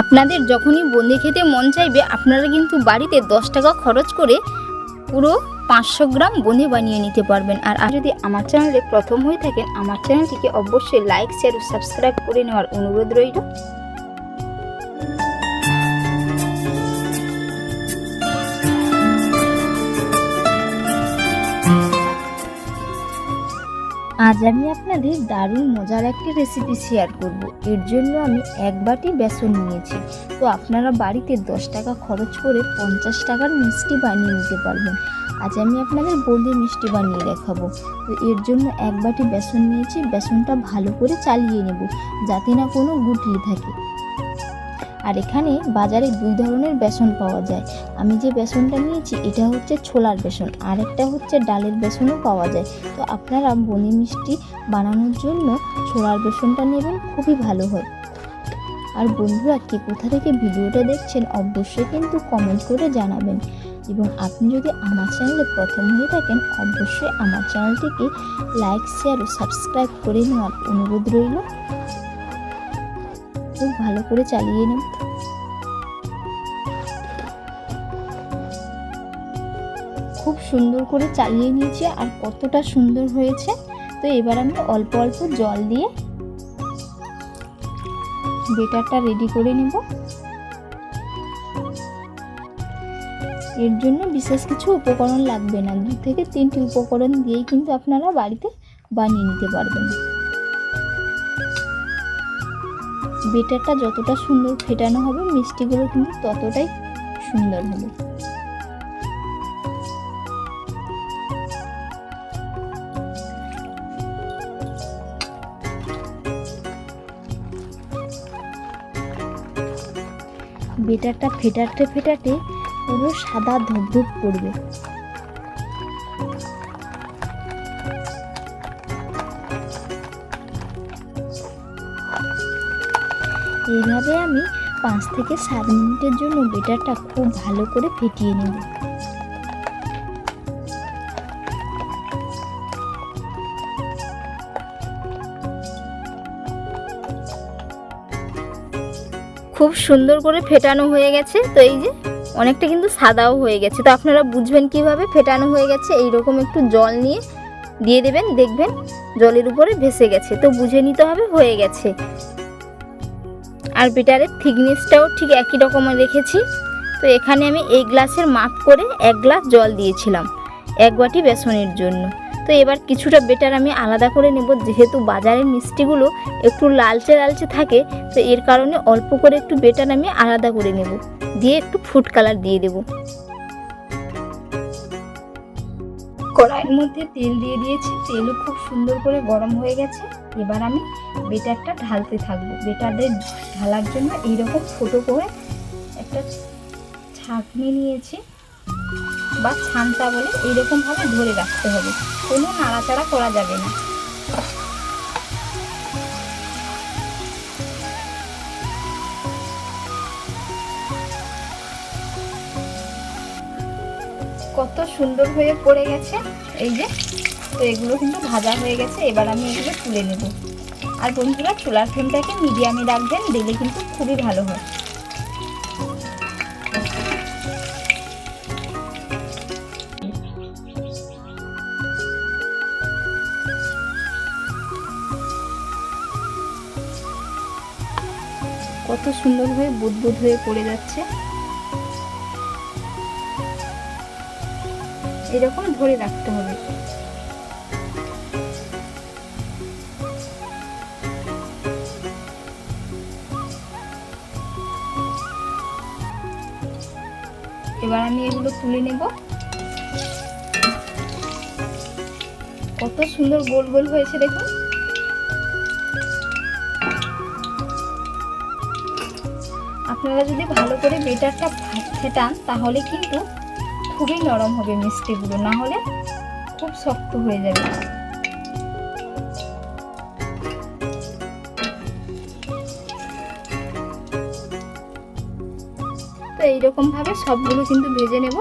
আপনাদের যখনই বন্দি খেতে মন চাইবে, আপনারা কিন্তু বাড়িতে দশ টাকা খরচ করে পুরো পাঁচশো গ্রাম বন্দি বানিয়ে নিতে পারবেন। আর যদি আমার চ্যানেলে প্রথম হয়ে থাকেন, আমার চ্যানেলটিকে অবশ্যই লাইক শেয়ার ও সাবস্ক্রাইব করে নেওয়ার অনুরোধ রইল। আজ আমি আপনাদের দারুণ মজার একটি রেসিপি শেয়ার করব। এর জন্য আমি এক বাটি বেসন নিয়েছি। তো আপনারা বাড়িতে দশ টাকা খরচ করে পঞ্চাশ টাকার মিষ্টি বানিয়ে নিতে পারবেন। আজ আমি আপনাদের বলি মিষ্টি বানিয়ে দেখাবো। তো এর জন্য এক বাটি বেসন নিয়েছি। বেসনটা ভালো করে চালিয়ে নেব, যাতে না কোনো গুটলি থাকে। আর এখানে বাজারে দুই ধরনের বেসন পাওয়া যায়। আমি যে বেসনটা নিয়েছি, এটা হচ্ছে ছোলার বেসন, আর একটা হচ্ছে ডালের বেসনও পাওয়া যায়। তো আপনারা বনি মিষ্টি বানানোর জন্য ছোলার বেসনটা নেবেন, খুবই ভালো হয়। আর বন্ধুরা, কে কোথা থেকে ভিডিওটা দেখছেন, অবশ্যই কিন্তু কমেন্ট করে জানাবেন। এবং আপনি যদি আমার চ্যানেলে প্রথম হয়ে থাকেন, অবশ্যই আমার চ্যানেলটিকে লাইক শেয়ার ও সাবস্ক্রাইব করে নেওয়ার অনুরোধ রইল। খুব ভালো করে চালিয়ে নেব খুব সুন্দর করে চালিয়ে নিয়েছি আর কতটা সুন্দর হয়েছে। তো এবার আমি অল্প অল্প জল দিয়ে বেটারটা রেডি করে নেব। এর জন্য বিশেষ কিছু উপকরণ লাগবে না। দু থেকে তিনটি উপকরণ দিয়েই কিন্তু আপনারা বাড়িতে বানিয়ে নিতে পারবেন। বেটারটা যতটা সুন্দর ফেটানো হবে, মিষ্টিগুলো কিন্তু ততটাই সুন্দর হবে। বেটারটা ফেটাতে ফেটাতে পুরো সাদা ধুপ করবে। এইভাবে আমি পাঁচ থেকে সাত মিনিটের জন্য বেটারটা খুব ভালো করে ফেটিয়ে নেব। খুব সুন্দর করে ফেটানো হয়ে গেছে। তো এই যে অনেকটা কিন্তু সাদাও হয়ে গেছে। তো আপনারা বুঝবেন কীভাবে ফেটানো হয়ে গেছে। এইরকম একটু জল নিয়ে দিয়ে দেবেন, দেখবেন জলের উপরে ভেসে গেছে। তো বুঝে নিতে হবে, হয়ে গেছে। আর বেটারের থিকনেসটাও ঠিক একই রকমের রেখেছি। তো এখানে আমি এই গ্লাসের মাপ করে এক গ্লাস জল দিয়েছিলাম, এক বাটি বেসনের জন্য। তো এবার কিছুটা বেটার আমি আলাদা করে নেব। যেহেতু বাজারের মিষ্টিগুলো একটু লালচে লালচে থাকে, তো এর কারণে অল্প করে একটু বেটার আমি আলাদা করে নেব। দিয়ে একটু ফুড কালার দিয়ে দেব। কড়াইয়ের মধ্যে তেল দিয়ে দিয়েছি। তেলও খুব সুন্দর করে গরম হয়ে গেছে। এবার আমি বেটারটা ঢালতে থাকব। বেটারদের ঢালার জন্য এইরকম ছোটো করে একটা ছাঁকনি নিয়েছি। বা ছানটা বলে এইরকমভাবে ধরে রাখতে হবে। কোনো নাড়াচাড়া করা যাবে না। কত সুন্দর হয়ে পড়ে গেছে। এই যে, তো এগুলো কিন্তু ভাজা হয়ে গেছে। এবার আমি এগুলো তুলে নেব। আর বন্ধুরা, চুলার ফ্লেমটাকে মিডিয়ামে রাখবেন, দিলে কিন্তু খুবই ভালো হয়। কত সুন্দর হয়ে বুদবুদ হয়ে পড়ে যাচ্ছে। এরকম ধরে রাখতে হবে। এবার আমি এগুলো তুলে নেব। কত সুন্দর গোল গোল হয়েছে দেখুন। আপনারা যদি ভালো করে বেটারটা ফেটান, তাহলে কিন্তু খুবই নরম হবে মিষ্টিগুলো। না হলে খুব শক্ত হয়ে যাবে। তো এইরকম ভাবে সবগুলো কিন্তু ভেজে নেব।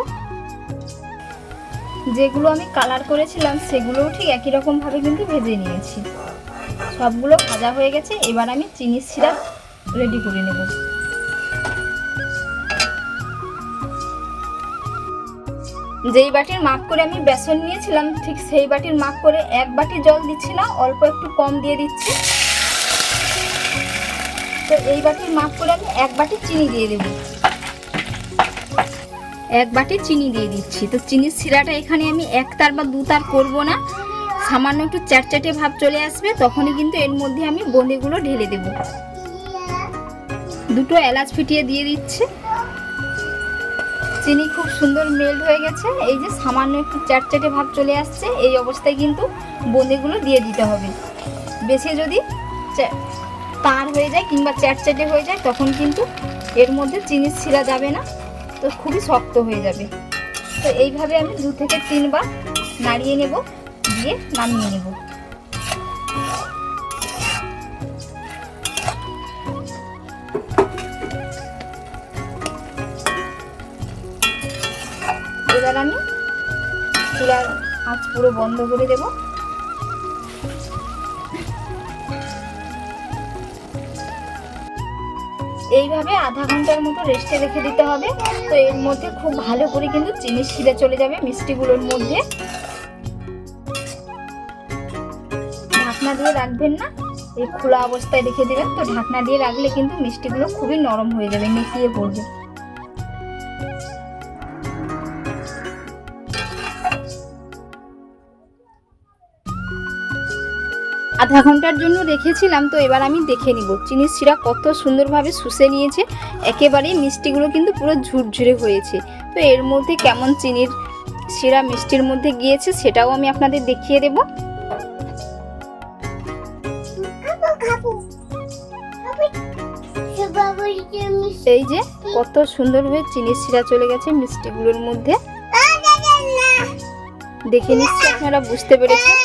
যেগুলো আমি কালার করেছিলাম, সেগুলোও ঠিক একই রকম ভাবে কিন্তু ভেজে নিয়েছি। সবগুলো ভাজা হয়ে গেছে, এবার আমি চিনি সিরাপ রেডি করে নেব। যেই বাটির মাপ করে আমি বেসন নিয়েছিলাম, ঠিক সেই বাটির মাপ করে এক বাটি জল দিচ্ছি না অল্প একটু কম দিয়ে দিচ্ছি। তো এই বাটির মাপ করে আমি এক বাটি চিনি দিয়ে দেবো। এক বাটি চিনি দিয়ে দিচ্ছি। তো চিনির শিরাটা এখানে আমি এক তার বা দু তার করব না। সামান্য একটু চ্যাটচ্যাটে ভাব চলে আসবে, তখনই কিন্তু এর মধ্যে আমি বোঁদেগুলো ঢেলে দেব। দুটো এলাচ ফিটিয়ে দিয়ে দিচ্ছি। চিনি খুব সুন্দর মেল্ট হয়ে গেছে। এই যে সামান্য একটু চ্যাটচ্যাটে ভাব চলে আসছে, এই অবস্থায় কিন্তু বোঁদেগুলো দিয়ে দিতে হবে। বেশি যদি তার হয়ে যায় কিংবা চ্যাটচ্যাটে হয়ে যায়, তখন কিন্তু এর মধ্যে চিনি ছিঁড়া যাবে না, তো খুবই শক্ত হয়ে যাবে। তো এইভাবে আমি দু থেকে তিনবার নাড়িয়ে নেব, দিয়ে নামিয়ে নেব। চুলার আঁচ পুরো বন্ধ করে দেব। এইভাবে আধা ঘণ্টার মতো রেস্টে রেখে দিতে হবে। তো এর মধ্যে খুব ভালো করে কিন্তু চিনির শিরা চলে যাবে মিষ্টিগুলোর মধ্যে। ঢাকনা দিয়ে রাখবেন না। এই খোলা অবস্থায় রেখে দেবেন। তো ঢাকনা দিয়ে রাখলে কিন্তু মিষ্টিগুলো খুবই নরম হয়ে যাবে নেতিয়ে পড়বে। আধা ঘণ্টার জন্য রেখেছিলাম, তো এবার আমি দেখে নিব। চিনির শিরা কত সুন্দরভাবে শুষে নিয়েছে একেবারেই মিষ্টিগুলো কিন্তু পুরো ঝুরঝুরে হয়েছে। তো এর মধ্যে কেমন চিনির শিরা মিষ্টির মধ্যে গিয়েছে সেটাও আমি আপনাদের দেখিয়ে দেব। এই যে কত সুন্দরভাবে চিনির শিরা চলে গেছে মিষ্টিগুলোর মধ্যে। দেখে নিচ্ছি আপনারা বুঝতে পেরেছেন।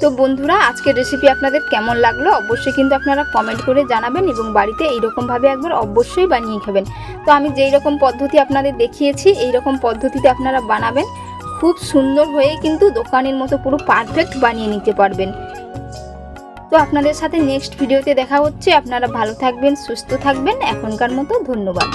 তো বন্ধুরা, আজকের রেসিপি আপনাদের কেমন লাগল অবশ্যই কিন্তু আপনারা কমেন্ট করে জানাবেন এবং বাড়িতে এইরকমভাবে একবার অবশ্যই বানিয়ে খাবেন। তো আমি যেই রকম পদ্ধতি আপনাদের দেখিয়েছি, এই রকম পদ্ধতিতে আপনারা বানাবেন। খুব সুন্দর হয়ে কিন্তু দোকানের মতো পুরো পারফেক্ট বানিয়ে নিতে পারবেন। তো আপনাদের সাথে নেক্সট ভিডিওতে দেখা হচ্ছে। আপনারা ভালো থাকবেন, সুস্থ থাকবেন। এখনকার মতো ধন্যবাদ।